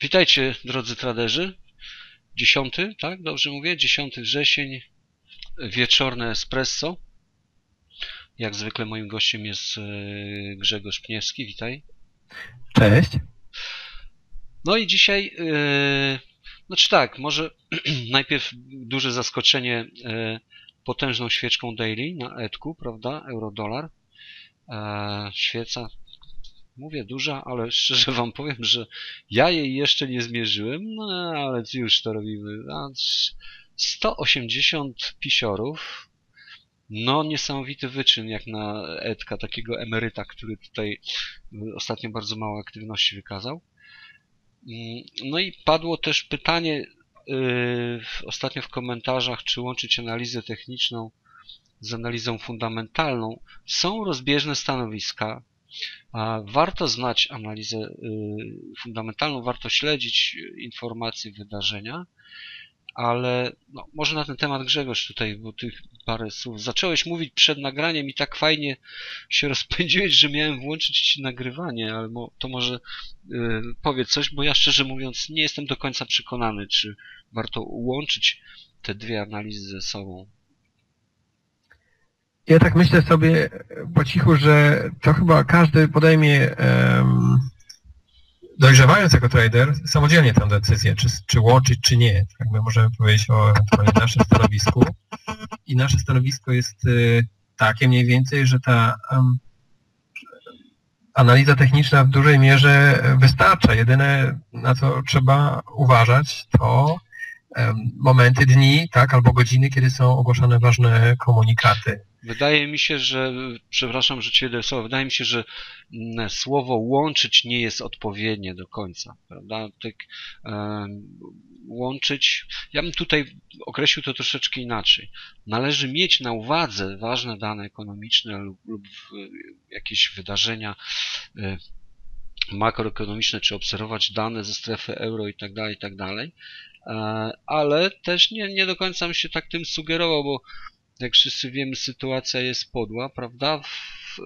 Witajcie drodzy traderzy. 10, tak? Dobrze mówię? 10 wrzesień, wieczorne espresso. Jak zwykle moim gościem jest e, Grzegorz Pniewski. Witaj. Cześć. No i dzisiaj, yy, znaczy tak, może najpierw duże zaskoczenie yy, potężną świeczką daily na Edku, prawda? Euro-dolar. E, świeca, mówię duża, ale szczerze wam powiem, że ja jej jeszcze nie zmierzyłem, no ale już to robimy. 180 pisiorów, no niesamowity wyczyn jak na Edka, takiego emeryta, który tutaj ostatnio bardzo mało aktywności wykazał. Mm, no i padło też pytanie yy, ostatnio w komentarzach, czy łączyć analizę techniczną z analizą fundamentalną. Są rozbieżne stanowiska. Warto znać analizę yy, fundamentalną, warto śledzić informacje, wydarzenia, ale no, może na ten temat Grzegorz tutaj, bo tych parę słów. Zacząłeś mówić przed nagraniem i tak fajnie się rozpędziłeś, że miałem włączyć ci nagrywanie, ale to może yy, powiedz coś, bo ja szczerze mówiąc nie jestem do końca przekonany, czy warto łączyć te dwie analizy ze sobą. Ja tak myślę sobie po cichu, że to chyba każdy podejmie um, dojrzewając jako trader, samodzielnie tę decyzję, czy, czy łączyć, czy nie. Tak my możemy powiedzieć o naszym stanowisku. I nasze stanowisko jest y, takie mniej więcej, że ta um, analiza techniczna w dużej mierze wystarcza. Jedyne, na co trzeba uważać, to momenty dni, tak, albo godziny, kiedy są ogłaszane ważne komunikaty. Wydaje mi się, że, przepraszam, że cię słowo, wydaje mi się, że mm, słowo łączyć nie jest odpowiednie do końca, prawda? Tak, łączyć, ja bym tutaj określił to troszeczkę inaczej. Należy mieć na uwadze ważne dane ekonomiczne lub, lub jakieś wydarzenia e, makroekonomiczne, czy obserwować dane ze strefy euro i tak dalej, i tak dalej, ale też nie, nie do końca bym się tak tym sugerował, bo jak wszyscy wiemy, sytuacja jest podła, prawda? W,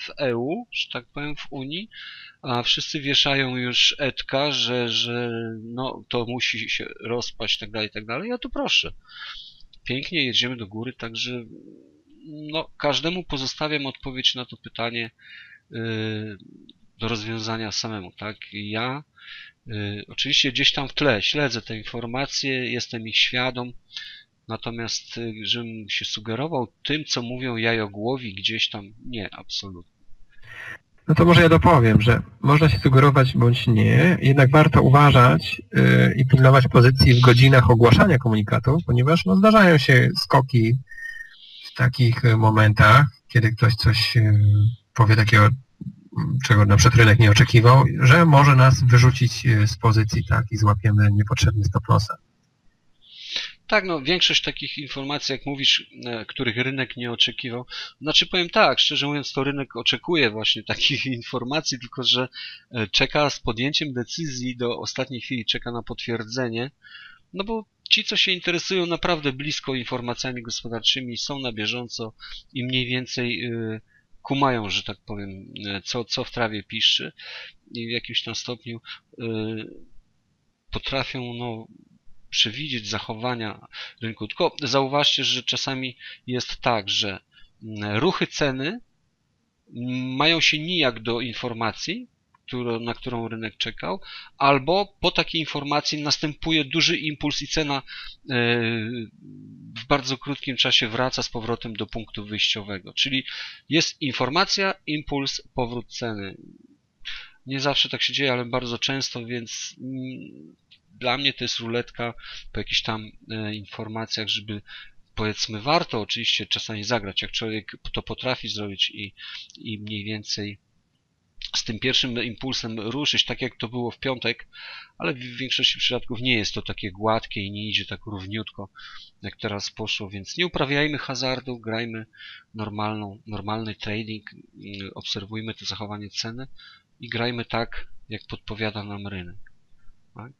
w EU, że tak powiem, w Unii, a wszyscy wieszają już etka, że, że no, to musi się rozpaść, tak dalej, tak dalej. Ja tu proszę. Pięknie jedziemy do góry, także no, każdemu pozostawiam odpowiedź na to pytanie yy, do rozwiązania samemu, tak? Ja oczywiście gdzieś tam w tle śledzę te informacje, jestem ich świadom, Natomiast, y, żebym się sugerował tym, co mówią jajogłowi gdzieś tam, nie, absolutnie. No to może ja dopowiem, że można się sugerować bądź nie, jednak warto uważać yy, i pilnować pozycji w godzinach ogłaszania komunikatów, ponieważ no, zdarzają się skoki w takich momentach, kiedy ktoś coś powie takiego, czego na przykład rynek nie oczekiwał, że może nas wyrzucić y, z pozycji tak i złapiemy niepotrzebny stop lossa. Tak, no większość takich informacji, jak mówisz, e, których rynek nie oczekiwał, znaczy powiem tak, szczerze mówiąc, to rynek oczekuje właśnie takich informacji, tylko że e, czeka z podjęciem decyzji do ostatniej chwili, czeka na potwierdzenie, no bo ci, co się interesują naprawdę blisko informacjami gospodarczymi, są na bieżąco i mniej więcej e, kumają, że tak powiem, co, co w trawie piszczy i w jakimś tam stopniu potrafią no, przewidzieć zachowania rynku. Tylko zauważcie, że czasami jest tak, że mm, ruchy ceny mają się nijak do informacji, na którą rynek czekał, albo po takiej informacji następuje duży impuls i cena e, w bardzo krótkim czasie wraca z powrotem do punktu wyjściowego. Czyli jest informacja, impuls, powrót ceny. Nie zawsze tak się dzieje, ale bardzo często, więc mm, dla mnie to jest ruletka po jakichś tam e, informacjach, żeby powiedzmy warto oczywiście czasami zagrać, jak człowiek to potrafi zrobić i, i mniej więcej z tym pierwszym impulsem ruszyć, tak jak to było w piątek, ale w większości przypadków nie jest to takie gładkie i nie idzie tak równiutko, jak teraz poszło, więc nie uprawiajmy hazardu, grajmy normalną, normalny trading, obserwujmy to zachowanie ceny i grajmy tak, jak podpowiada nam rynek. Tak?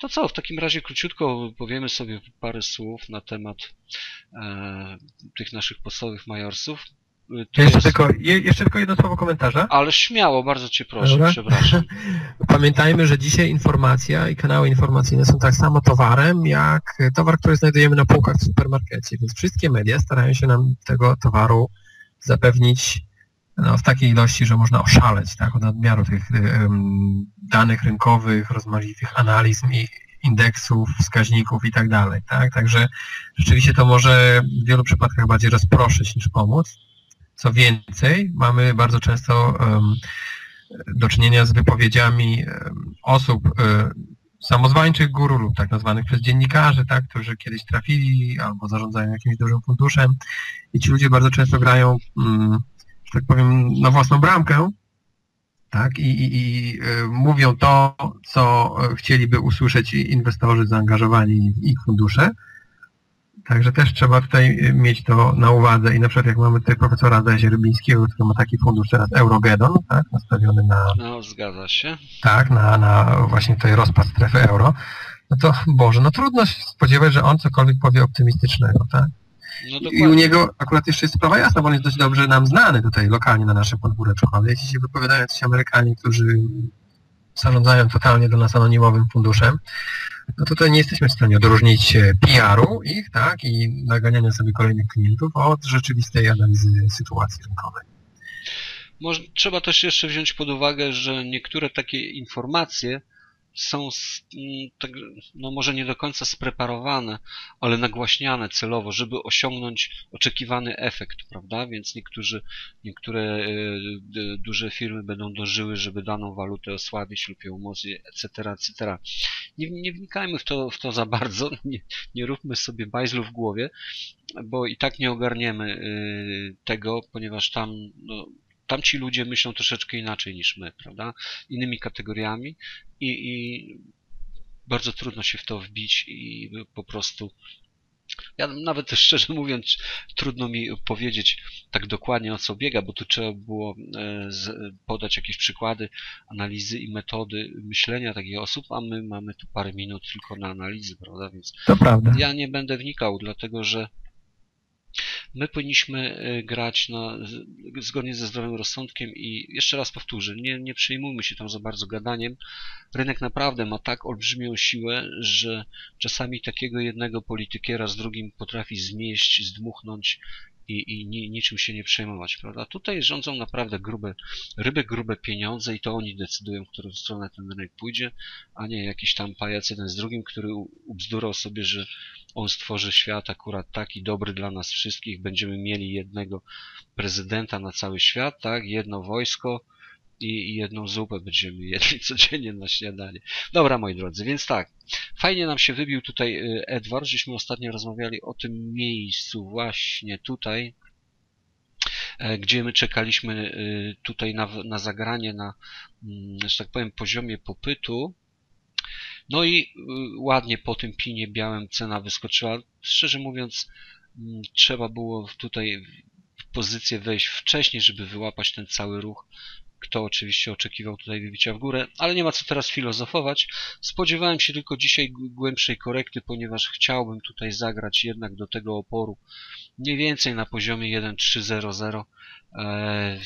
To co, w takim razie króciutko powiemy sobie parę słów na temat e, tych naszych podstawowych majorsów. To jeszcze, jest... tylko, je, jeszcze tylko jedno słowo komentarza. Ale śmiało, bardzo Cię proszę, Dobra. przepraszam. Pamiętajmy, że dzisiaj informacja i kanały informacyjne są tak samo towarem, jak towar, który znajdujemy na półkach w supermarkecie, więc wszystkie media starają się nam tego towaru zapewnić no, w takiej ilości, że można oszaleć tak, od nadmiaru tych um, danych rynkowych, rozmaitych analiz i indeksów, wskaźników i tak dalej. Tak? Także rzeczywiście to może w wielu przypadkach bardziej rozproszyć niż pomóc. Co więcej, mamy bardzo często do czynienia z wypowiedziami osób um, samozwańczych guru lub tak nazwanych przez dziennikarzy, tak, którzy kiedyś trafili albo zarządzają jakimś dużym funduszem. I ci ludzie bardzo często grają, um, że tak powiem, na własną bramkę, tak, i, i, i y, mówią to, co chcieliby usłyszeć inwestorzy zaangażowani w ich fundusze, Także też trzeba tutaj y, mieć to na uwadze i na przykład jak mamy tutaj profesora Rybińskiego, który ma taki fundusz teraz Eurogedon, tak, nastawiony na... No, zgadza się. Tak, na, na właśnie tutaj rozpad strefy euro, no to Boże, no trudno się spodziewać, że on cokolwiek powie optymistycznego, tak? No I u niego akurat jeszcze jest sprawa jasna, bo on jest dość dobrze nam znany tutaj lokalnie na naszym podwóreczku, ale jeśli się wypowiadają ci Amerykanie, którzy zarządzają totalnie do nas anonimowym funduszem, no tutaj nie jesteśmy w stanie odróżnić e, PR-u ich, tak, i naganiania sobie kolejnych klientów od rzeczywistej analizy sytuacji rynkowej. Może, trzeba też jeszcze wziąć pod uwagę, że niektóre takie informacje są mm, tak, no może nie do końca spreparowane, ale nagłaśniane celowo, żeby osiągnąć oczekiwany efekt, prawda? Więc niektórzy, niektóre e, duże firmy będą dążyły, żeby daną walutę osłabić lub ją umocnić, etc., etc. Nie, nie wnikajmy w to, w to za bardzo, nie, nie róbmy sobie bajzlu w głowie, bo i tak nie ogarniemy e, tego, ponieważ tam no, tamci ludzie myślą troszeczkę inaczej niż my, prawda? Innymi kategoriami i, i bardzo trudno się w to wbić i po prostu ja nawet szczerze mówiąc, trudno mi powiedzieć tak dokładnie o co biega, bo tu trzeba było e, podać jakieś przykłady analizy i metody myślenia takich osób, a my mamy tu parę minut tylko na analizy, prawda? Więc to prawda. ja nie będę wnikał, dlatego że My powinniśmy e, grać na, zgodnie ze zdrowym rozsądkiem i jeszcze raz powtórzę, nie, nie przejmujmy się tam za bardzo gadaniem. Rynek naprawdę ma tak olbrzymią siłę, że czasami takiego jednego politykiera z drugim potrafi zmieść, zdmuchnąć i, i ni, niczym się nie przejmować, prawda? Tutaj rządzą naprawdę grube ryby, grube pieniądze i to oni decydują, w którą stronę ten rynek pójdzie, a nie jakiś tam pajac jeden z drugim, który ubzdurał sobie, że on stworzy świat akurat taki dobry dla nas wszystkich, będziemy mieli jednego prezydenta na cały świat, tak? Jedno wojsko, i jedną zupę będziemy jedli codziennie na śniadanie. Dobra, moi drodzy, więc tak, fajnie nam się wybił tutaj y, Edward, żeśmy ostatnio rozmawiali o tym miejscu właśnie tutaj, e, gdzie my czekaliśmy y, tutaj na, na zagranie na, mm, że tak powiem, poziomie popytu. No i y, ładnie po tym pinie białym cena wyskoczyła. Szczerze mówiąc, mm, trzeba było tutaj w pozycję wejść wcześniej, żeby wyłapać ten cały ruch kto oczywiście oczekiwał tutaj wybicia w górę, ale nie ma co teraz filozofować. Spodziewałem się tylko dzisiaj głębszej korekty, ponieważ chciałbym tutaj zagrać jednak do tego oporu mniej więcej na poziomie 1.300. Eee,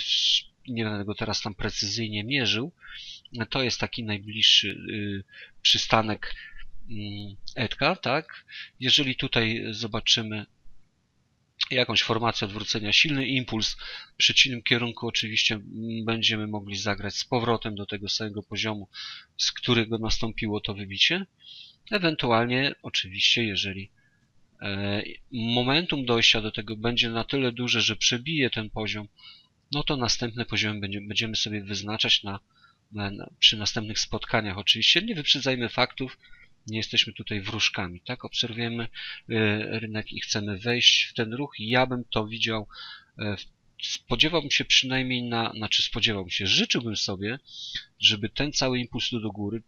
nie będę go teraz tam precyzyjnie mierzył. To jest taki najbliższy y, przystanek mm, Edka, tak? Jeżeli tutaj zobaczymy jakąś formację odwrócenia, silny impuls w przeciwnym kierunku oczywiście będziemy mogli zagrać z powrotem do tego samego poziomu, z którego nastąpiło to wybicie. Ewentualnie oczywiście, jeżeli e, momentum dojścia do tego będzie na tyle duże, że przebije ten poziom, no to następne poziomy będziemy sobie wyznaczać na, na, przy następnych spotkaniach. Oczywiście nie wyprzedzajmy faktów, nie jesteśmy tutaj wróżkami, tak? Obserwujemy y, rynek i chcemy wejść w ten ruch. Ja bym to widział, e, spodziewałbym się przynajmniej na, znaczy spodziewałbym się, życzyłbym sobie, żeby ten cały impuls do góry,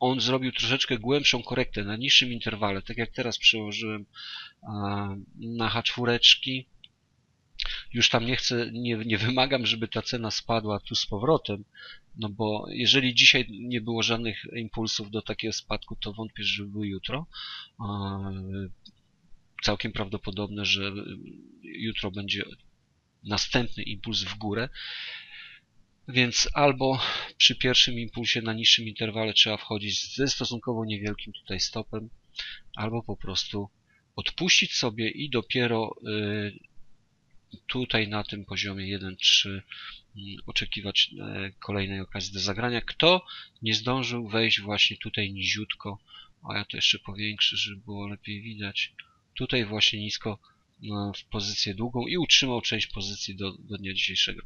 on zrobił troszeczkę głębszą korektę na niższym interwale, tak jak teraz przełożyłem na H4, już tam nie chcę, nie, nie wymagam, żeby ta cena spadła tu z powrotem, no bo jeżeli dzisiaj nie było żadnych impulsów do takiego spadku, to wątpię, że były jutro. Całkiem prawdopodobne, że jutro będzie następny impuls w górę. Więc albo przy pierwszym impulsie na niższym interwale trzeba wchodzić ze stosunkowo niewielkim tutaj stopem, albo po prostu odpuścić sobie i dopiero y, tutaj na tym poziomie 1.3 mm, oczekiwać e, kolejnej okazji do zagrania. Kto nie zdążył wejść właśnie tutaj niziutko, a ja to jeszcze powiększę, żeby było lepiej widać, tutaj właśnie nisko no, w pozycję długą i utrzymał część pozycji do, do dnia dzisiejszego.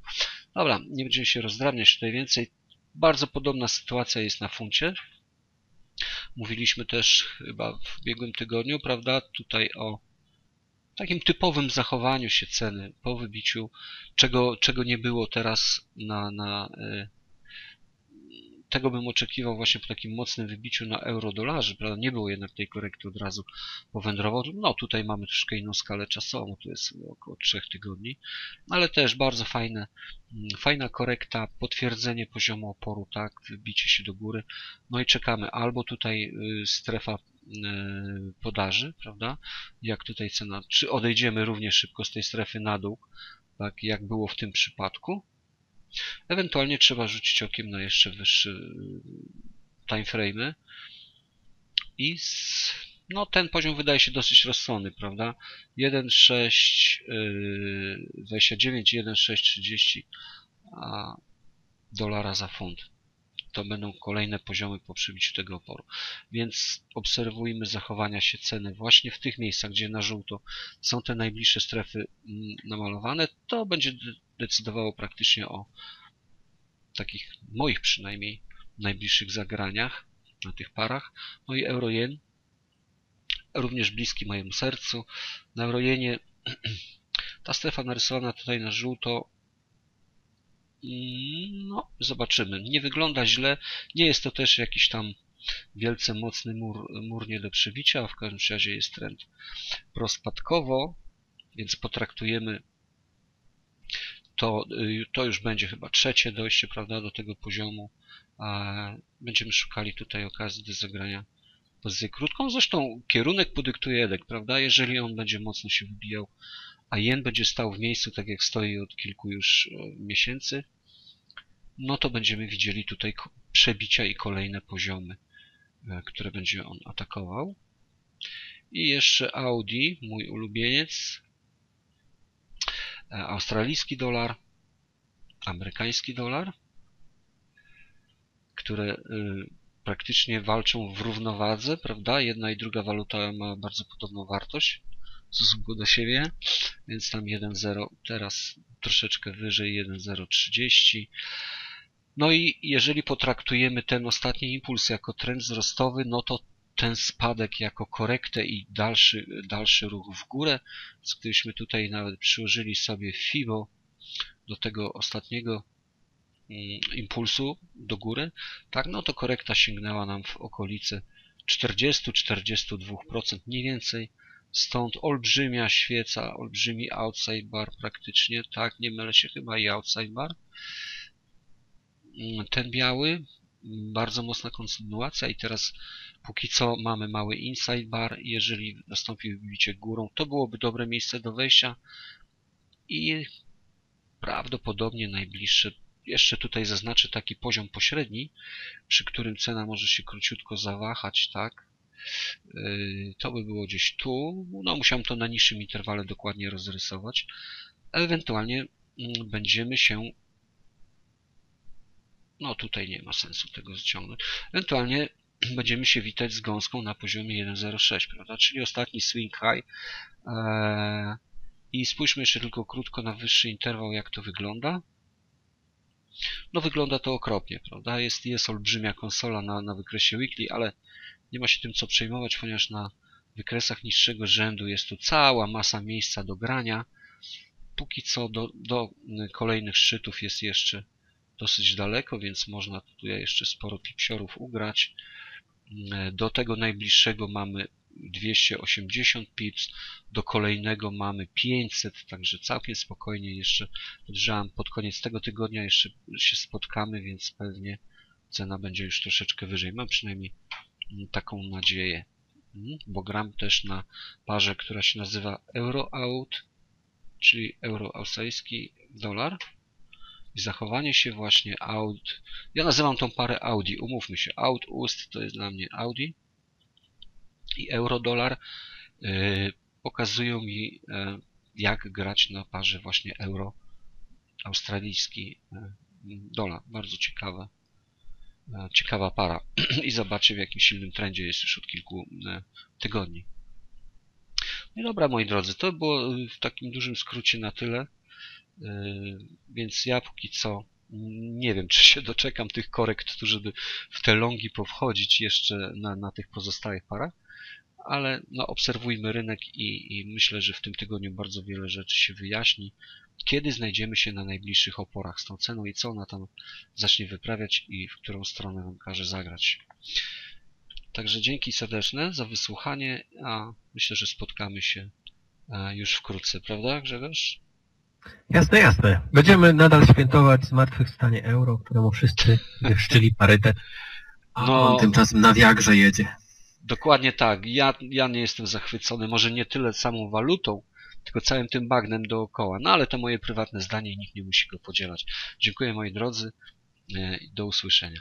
Dobra, nie będziemy się rozdrabniać tutaj więcej. Bardzo podobna sytuacja jest na funcie. Mówiliśmy też chyba w ubiegłym tygodniu, prawda, tutaj o takim typowym zachowaniu się ceny po wybiciu, czego, czego nie było teraz na, na y, tego bym oczekiwał właśnie po takim mocnym wybiciu na euro-dolarze, prawda? Nie było jednak tej korekty od razu powędrował. No tutaj mamy troszkę inną skalę czasową, tu jest około 3 tygodni, ale też bardzo fajne, mm, fajna korekta, potwierdzenie poziomu oporu, tak, wybicie się do góry. No i czekamy albo tutaj y, strefa y, podaży, prawda? Jak tutaj cena, czy odejdziemy równie szybko z tej strefy na dół, tak jak było w tym przypadku, Ewentualnie trzeba rzucić okiem na jeszcze wyższe y, timeframe'y i z, no, ten poziom wydaje się dosyć rozsądny, prawda? 1.6 29 1.630 dolara za funt. To będą kolejne poziomy po przybiciu tego oporu. Więc obserwujmy zachowania się ceny właśnie w tych miejscach, gdzie na żółto są te najbliższe strefy mm, namalowane. To będzie decydowało praktycznie o takich moich przynajmniej najbliższych zagraniach na tych parach. No i euro-jen również bliski mojemu sercu. Na eurojenie ta strefa narysowana tutaj na żółto mm, no, zobaczymy. Nie wygląda źle. Nie jest to też jakiś tam wielce mocny mur, mur nie do przebicia, w każdym razie jest trend prospadkowo, więc potraktujemy to, y, to już będzie chyba trzecie dojście prawda, do tego poziomu. Będziemy szukali tutaj okazji do zagrania pozycję krótką. Zresztą kierunek podyktuje Edek, prawda? Jeżeli on będzie mocno się wybijał, a jen będzie stał w miejscu, tak jak stoi od kilku już e, miesięcy, no to będziemy widzieli tutaj przebicia i kolejne poziomy, e, które będzie on atakował. I jeszcze Audi, mój ulubieniec, australijski dolar, amerykański dolar, które y, praktycznie walczą w równowadze, prawda? Jedna i druga waluta ma bardzo podobną wartość w stosunku do siebie, więc tam 1,0 teraz troszeczkę wyżej 1,030. No i jeżeli potraktujemy ten ostatni impuls jako trend wzrostowy, no to ten spadek jako korektę i dalszy, dalszy ruch w górę. Gdybyśmy tutaj nawet przyłożyli sobie FIBO do tego ostatniego mm, impulsu do góry, tak, no to korekta sięgnęła nam w okolice 40-42% mniej więcej. Stąd olbrzymia świeca, olbrzymi outside bar praktycznie, tak, nie mylę się chyba i outside bar. Mm, ten biały, bardzo mocna kontynuacja i teraz póki co mamy mały inside bar. Jeżeli nastąpi wybicie górą, to byłoby dobre miejsce do wejścia i prawdopodobnie najbliższe jeszcze tutaj zaznaczę taki poziom pośredni, przy którym cena może się króciutko zawahać, tak? Yy, to by było gdzieś tu. No, musiałem to na niższym interwale dokładnie rozrysować. Ewentualnie mm, będziemy się no tutaj nie ma sensu tego ściągnąć. Ewentualnie będziemy się witać z gąską na poziomie 1.06, prawda? Czyli ostatni swing high. Eee, I spójrzmy jeszcze tylko krótko na wyższy interwał, jak to wygląda. No wygląda to okropnie, prawda? Jest, jest olbrzymia konsola na, na wykresie weekly, ale nie ma się tym co przejmować, ponieważ na wykresach niższego rzędu jest tu cała masa miejsca do grania. Póki co do, do kolejnych szczytów jest jeszcze dosyć daleko, więc można tutaj jeszcze sporo pipsiorów ugrać. Do tego najbliższego mamy 280 pips, do kolejnego mamy 500, także całkiem spokojnie jeszcze podejrzewam pod koniec tego tygodnia jeszcze się spotkamy, więc pewnie cena będzie już troszeczkę wyżej. Mam przynajmniej taką nadzieję, mhm, bo gram też na parze, która się nazywa EuroAut, czyli euro australijski dolar i zachowanie się właśnie aut. Ja nazywam tą parę Audi, umówmy się. Aut ust to jest dla mnie Audi i euro-dolar yy, pokazują mi, yy, jak grać na parze właśnie euro australijski yy, dolar. Bardzo ciekawe. Yy, ciekawa para i zobaczcie w jakim silnym trendzie jest już od kilku yy, tygodni. No i dobra moi drodzy, to było w takim dużym skrócie na tyle. Yy, więc ja póki co nie wiem, czy się doczekam tych korekt, żeby w te longi powchodzić jeszcze na, na tych pozostałych parach, ale no, obserwujmy rynek i, i myślę, że w tym tygodniu bardzo wiele rzeczy się wyjaśni. Kiedy znajdziemy się na najbliższych oporach z tą ceną i co ona tam zacznie wyprawiać i w którą stronę nam każe zagrać. Także dzięki serdeczne za wysłuchanie, a myślę, że spotkamy się e, już wkrótce, prawda Grzegorz? Jasne, jasne. Będziemy nadal świętować zmartwychwstanie euro, któremu wszyscy wyszczyli parytet, a no, on tymczasem na wiagrze jedzie. Dokładnie tak. Ja, ja nie jestem zachwycony, może nie tyle samą walutą, tylko całym tym bagnem dookoła. No ale to moje prywatne zdanie i nikt nie musi go podzielać. Dziękuję moi drodzy e, i do usłyszenia.